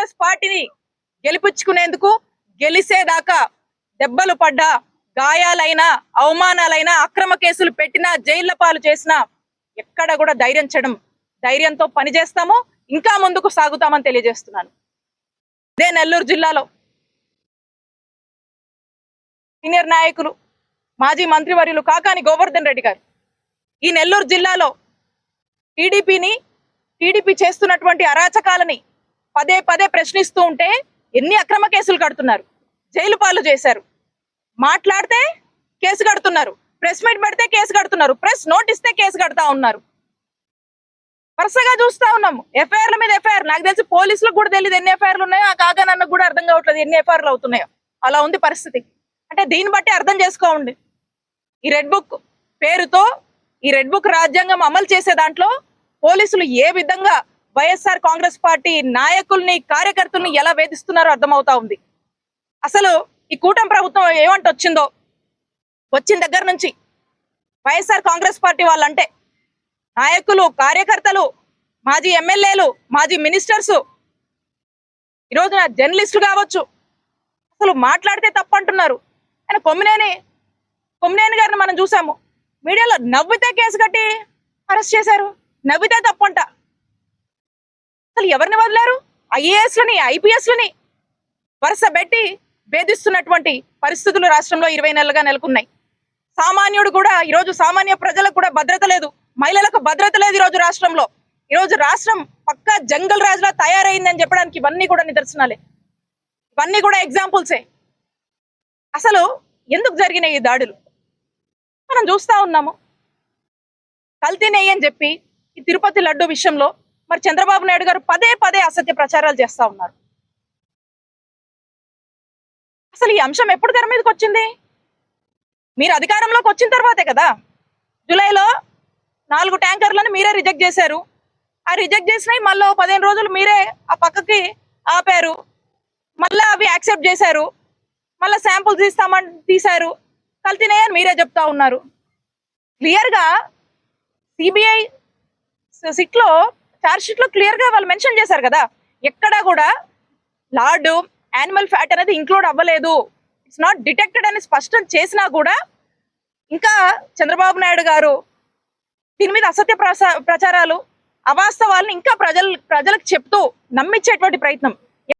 కాంగ్రెస్ పార్టీని గెలిపించుకునేందుకు గెలిసేదాకా దెబ్బలు పడ్డా గాయాలైనా అవమానాలైనా అక్రమ కేసులు పెట్టినా జైళ్ళ పాలు చేసినా ఎక్కడ కూడా ధైర్యం చేయడం ధైర్యంతో పనిచేస్తాము ఇంకా ముందుకు సాగుతామని తెలియజేస్తున్నాను. ఇదే నెల్లూరు జిల్లాలో సీనియర్ నాయకులు మాజీ మంత్రివర్యులు కాకాని గోవర్ధన్ రెడ్డి గారు. ఈ నెల్లూరు జిల్లాలో టీడీపీని టీడీపీ చేస్తున్నటువంటి అరాచకాలని పదే పదే ప్రశ్నిస్తూ ఉంటే ఎన్ని అక్రమ కేసులు కడుతున్నారు? జైలు పాలు చేశారు. మాట్లాడితే కేసు కడుతున్నారు. ప్రెస్ మీట్ పెడితే కేసు కడుతున్నారు. ప్రెస్ నోట్ ఇస్తే కేసు కడతా ఉన్నారు. వరుసగా చూస్తా ఉన్నాము ఎఫ్ఐఆర్ల మీద ఎఫ్ఐఆర్. నాకు తెలిసి పోలీసులకు కూడా తెలియదు ఎన్ని ఎఫ్ఐఆర్లు ఉన్నాయో. ఆ కాగా నన్ను కూడా అర్థం కావట్లేదు ఎన్ని ఎఫ్ఐఆర్లు అవుతున్నాయో. అలా ఉంది పరిస్థితి. అంటే దీన్ని బట్టి అర్థం చేసుకోండి ఈ రెడ్ బుక్ పేరుతో ఈ రెడ్ బుక్ రాజ్యాంగం అమలు చేసే దాంట్లో పోలీసులు ఏ విధంగా వైఎస్ఆర్ కాంగ్రెస్ పార్టీ నాయకుల్ని కార్యకర్తల్ని ఎలా వేధిస్తున్నారో అర్థమవుతా ఉంది. అసలు ఈ కూటమి ప్రభుత్వం ఏమంట వచ్చిందో? వచ్చిన దగ్గర నుంచి వైఎస్ఆర్ కాంగ్రెస్ పార్టీ వాళ్ళంటే నాయకులు కార్యకర్తలు మాజీ ఎమ్మెల్యేలు మాజీ మినిస్టర్స్ ఈరోజు జర్నలిస్టులు కావచ్చు అసలు మాట్లాడితే తప్పు అంటున్నారు ఆయన కొమ్మినేని కొమ్మినేని గారిని మనం చూసాము. మీడియాలో నవ్వితే కేసు కట్టి అరెస్ట్ చేశారు. నవ్వితే తప్పంట. అసలు ఎవరిని వదిలారు? ఐఏఎస్లని ఐపీఎస్లని వరుస పెట్టి భేదిస్తున్నటువంటి పరిస్థితులు రాష్ట్రంలో ఇరవై నెలలుగా నెలకొన్నాయి. సామాన్యుడు కూడా ఈరోజు సామాన్య ప్రజలకు కూడా భద్రత లేదు. మహిళలకు భద్రత లేదు ఈరోజు రాష్ట్రంలో. ఈరోజు రాష్ట్రం పక్కా జంగల్ రాజులా తయారైందని చెప్పడానికి ఇవన్నీ కూడా నిదర్శనాలే. ఇవన్నీ కూడా ఎగ్జాంపుల్సే. అసలు ఎందుకు జరిగినాయి ఈ దాడులు? మనం చూస్తా ఉన్నాము. కల్తీ అని చెప్పి ఈ తిరుపతి లడ్డు విషయంలో మరి చంద్రబాబు నాయుడు గారు పదే పదే అసత్య ప్రచారాలు చేస్తా ఉన్నారు. అసలు ఈ అంశం ఎప్పుడు తెర మీదకి వచ్చింది? మీరు అధికారంలోకి వచ్చిన తర్వాతే కదా? జూలైలో నాలుగు ట్యాంకర్లను మీరే రిజెక్ట్ చేశారు. ఆ రిజెక్ట్ చేసినవి మళ్ళీ పదిహేను రోజులు మీరే ఆ పక్కకి ఆపారు. మళ్ళీ అవి యాక్సెప్ట్ చేశారు. మళ్ళీ శాంపుల్స్ తీస్తామని తీశారు. కల్తీనాయని మీరే చెప్తా ఉన్నారు. క్లియర్గా సిబిఐ సిట్లో చార్జ్ క్లియర్గా వాళ్ళు మెన్షన్ చేశారు కదా ఎక్కడా కూడా లార్డ్ యానిమల్ ఫ్యాట్ అనేది ఇంక్లూడ్ అవ్వలేదు. ఇట్స్ నాట్ డిటెక్టెడ్ అని స్పష్టం చేసినా కూడా ఇంకా చంద్రబాబు నాయుడు గారు దీని మీద అసత్య ప్రసా- ప్రచారాలు అవాస్తవాలను ఇంకా ప్రజలు ప్రజలకు చెప్తూ నమ్మించేటువంటి ప్రయత్నం.